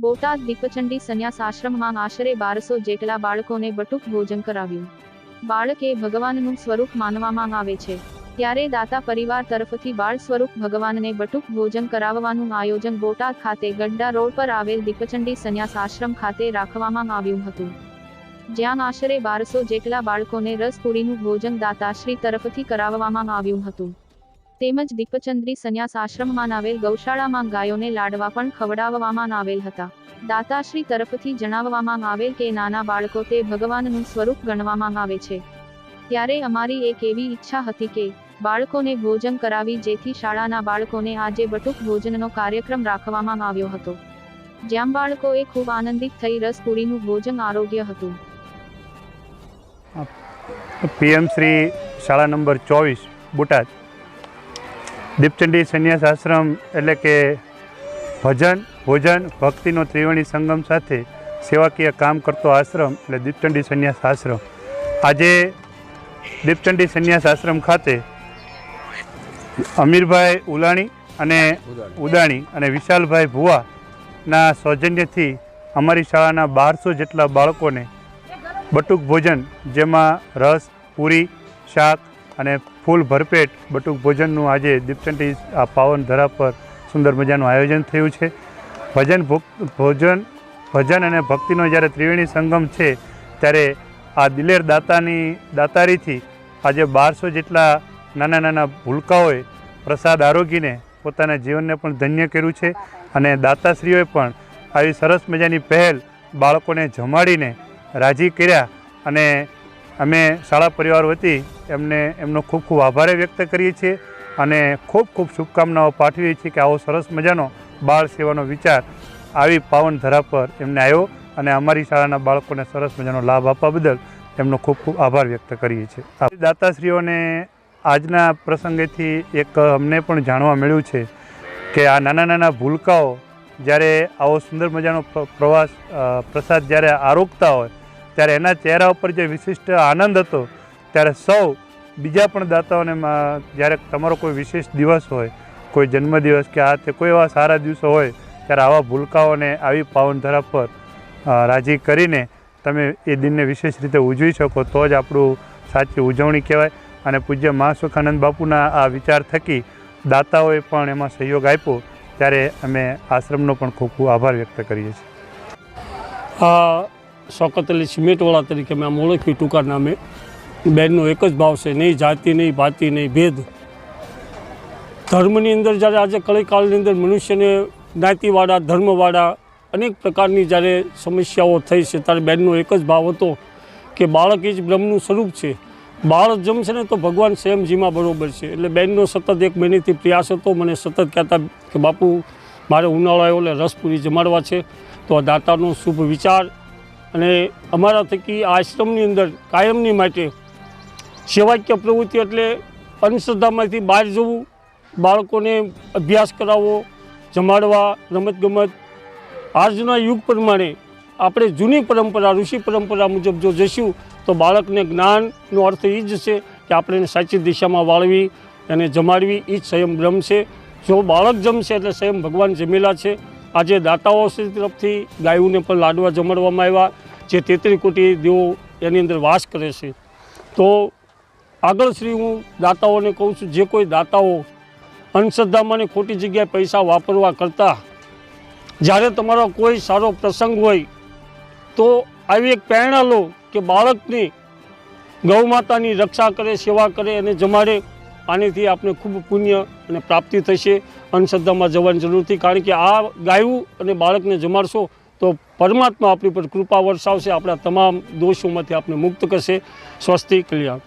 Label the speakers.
Speaker 1: બોટાદ દીપચંડી સંન્યાસ આશ્રમમાં આશરે બારસો જેટલા બાળકોને બટુક ભોજન કરાવ્યું. બાળક ભગવાનનું સ્વરૂપ માનવામાં આવે છે. ત્યારે દાતા પરિવાર તરફથી બાળ સ્વરૂપ ભગવાનને બટુક ભોજન કરાવવાનું આયોજન બોટાદ ખાતે ગડ્ડા રોડ પર આવેલ દીપચંડી સંન્યાસ આશ્રમ ખાતે રાખવામાં આવ્યું હતું. જ્યાં આશરે બારસો જેટલા બાળકોને રસપુરીનું ભોજન દાતાશ્રી તરફથી કરાવવામાં આવ્યું હતું. તેમજ દીપચંદ્રી સંન્યાસ આશ્રમમાં આવેલ ગૌશાળામાં ગાયોને લાડવા પણ ખવડાવવામાં આવેલ હતા. દાતાશ્રી તરફથી જણાવવામાં આવેલ કે નાના બાળકો તે ભગવાનનું સ્વરૂપ ગણવામાં આવે છે. ત્યારે અમારી એક એવી ઈચ્છા હતી કે બાળકોને ભોજન કરાવી જેથી શાળાના બાળકોને આજે બટુક ભોજનનો કાર્યક્રમ રાખવામાં આવ્યો હતો. જ્યાં બાળકોએ ખૂબ આનંદિત થઈ રસપુરીનું ભોજન આરોગ્ય હતું.
Speaker 2: પીએમ શ્રી શાળા નંબર ચોવીસ, બોટાદ. દીપચંડી સંન્યાસ આશ્રમ એટલે કે ભજન, ભોજન, ભક્તિનો ત્રિવેણી સંગમ સાથે સેવાકીય કામ કરતો આશ્રમ એટલે દીપચંડી સંન્યાસ આશ્રમ. આજે દીપચંડી સંન્યાસ આશ્રમ ખાતે અમીરભાઈ ઉલાણી અને ઉદાણી અને વિશાલભાઈ ભુવાના સૌજન્યથી અમારી શાળાના બારસો જેટલા બાળકોને બટુક ભોજન, જેમાં રસ, પૂરી, શાક અને ફૂલ ભરપેટ બટુક ભોજનનું આજે દીપચંડી, આ પાવન ધરા પર સુંદર મજાનું આયોજન થયું છે. ભજન ભોજન, ભજન અને ભક્તિનો જ્યારે ત્રિવેણી સંગમ છે, ત્યારે આ દિલેર દાતાની, દાતારીથી આજે બારસો જેટલા નાના નાના ભૂલકાઓએ પ્રસાદ આરોગીને પોતાના જીવનને પણ ધન્ય કર્યું છે અને દાતાશ્રીઓએ પણ આવી સરસ મજાની પહેલ બાળકોને જમાડીને રાજી કર્યા અને અમે શાળા પરિવાર વતી એમને એમનો ખૂબ ખૂબ આભાર વ્યક્ત કરીએ છીએ અને ખૂબ ખૂબ શુભકામનાઓ પાઠવીએ છીએ કે આવો સરસ મજાનો બાળ સેવાનો વિચાર આવી પાવન ધરા પર એમને આવ્યો અને અમારી શાળાના બાળકોને સરસ મજાનો લાભ આપવા બદલ એમનો ખૂબ ખૂબ આભાર વ્યક્ત કરીએ છીએ. દાતાશ્રીઓને આજના પ્રસંગેથી એક અમને પણ જાણવા મળ્યું છે કે આ નાના નાના ભૂલકાઓ જ્યારે આવો સુંદર મજાનો પ્રવાસ પ્રસાદ જ્યારે આરોગતા હોય ત્યારે એના ચહેરા ઉપર જે વિશિષ્ટ આનંદ હતો, ત્યારે સૌ, બીજા પણ દાતાઓને જ્યારે તમારો કોઈ વિશેષ દિવસ હોય, કોઈ જન્મદિવસ કે આ તે કોઈ એવા સારા દિવસો હોય, ત્યારે આવા ભૂલકાઓને, આવી પાવનધરા પર રાજી કરીને તમે એ દિનને વિશેષ રીતે ઉજવી શકો, તો જ આપણું સાચી ઉજવણી કહેવાય. અને પૂજ્ય મા સુખાનંદ બાપુના આ વિચાર થકી દાતાઓએ પણ એમાં સહયોગ આપ્યો, ત્યારે અમે આશ્રમનો પણ ખૂબ ખૂબ આભાર વ્યક્ત કરીએ છીએ.
Speaker 3: શોકત અલી સિમેન્ટવાળા તરીકે મેં આમ ઓળખ્યું ટૂંકા નામે બેનનો એક જ ભાવ છે, નહીં જાતિ, નહીં ભાતિ, નહીં ભેદ. ધર્મની અંદર જ્યારે આજે કળીકાળની અંદર મનુષ્યને જ્ઞાતિવાળા, ધર્મવાળા અનેક પ્રકારની જ્યારે સમસ્યાઓ થઈ છે, ત્યારે બેનનો એક જ ભાવ હતો કે બાળક એ જ બ્રહ્મનું સ્વરૂપ છે. બાળક જમશે ને તો ભગવાન સ્વયંજીમાં બરોબર છે. એટલે બેનનો સતત એક મહિનેથી પ્રયાસ હતો, મને સતત કહેતા કે બાપુ, મારે ઉનાળો આવ્યો એટલે રસપુરી જમાડવા છે. તો આ દાતાનો શુભ વિચાર અને અમારા થકી આશ્રમની અંદર કાયમની માટે સેવાકીય પ્રવૃત્તિ એટલે અંધશ્રદ્ધામાંથી બહાર જવું, બાળકોને અભ્યાસ કરાવવો, જમાડવા, રમતગમત. આજના યુગ પ્રમાણે આપણે જૂની પરંપરા, ઋષિ પરંપરા મુજબ જો જઈશું, તો બાળકને જ્ઞાનનો અર્થ એ જ છે કે આપણે સાચી દિશામાં વાળવી એને જમાડવી. એ જ સ્વયં બ્રહ્મ છે. જો બાળક જમશે એટલે સ્વયં ભગવાન જમેલા છે. આજે દાતાઓ તરફથી ગાયોને પણ લાડવા જમાડવામાં આવ્યા, જે તેત્રી કોટી દેવો એની અંદર વાસ કરે છે. તો આગળ શ્રી હું દાતાઓને કહું છું, જે કોઈ દાતાઓ અંધશ્રદ્ધામાં ખોટી જગ્યાએ પૈસા વાપરવા કરતાં, જ્યારે તમારો કોઈ સારો પ્રસંગ હોય, તો આવી એક પ્રેરણા લો કે બાળકની ગૌ માતાની રક્ષા કરે, સેવા કરે અને જમાડે. આનેથી આપણે ખૂબ પુણ્ય અને પ્રાપ્તિ થશે. અંધશ્રદ્ધામાં જવાની જરૂર નથી. કારણ કે આ ગાયું અને બાળકને જમાડશો તો પરમાત્મા આપણી પર કૃપા વરસાવશે. આપણા તમામ દોષોમાંથી આપણે મુક્ત કરશે. સ્વસ્તિ કલ્યાણ.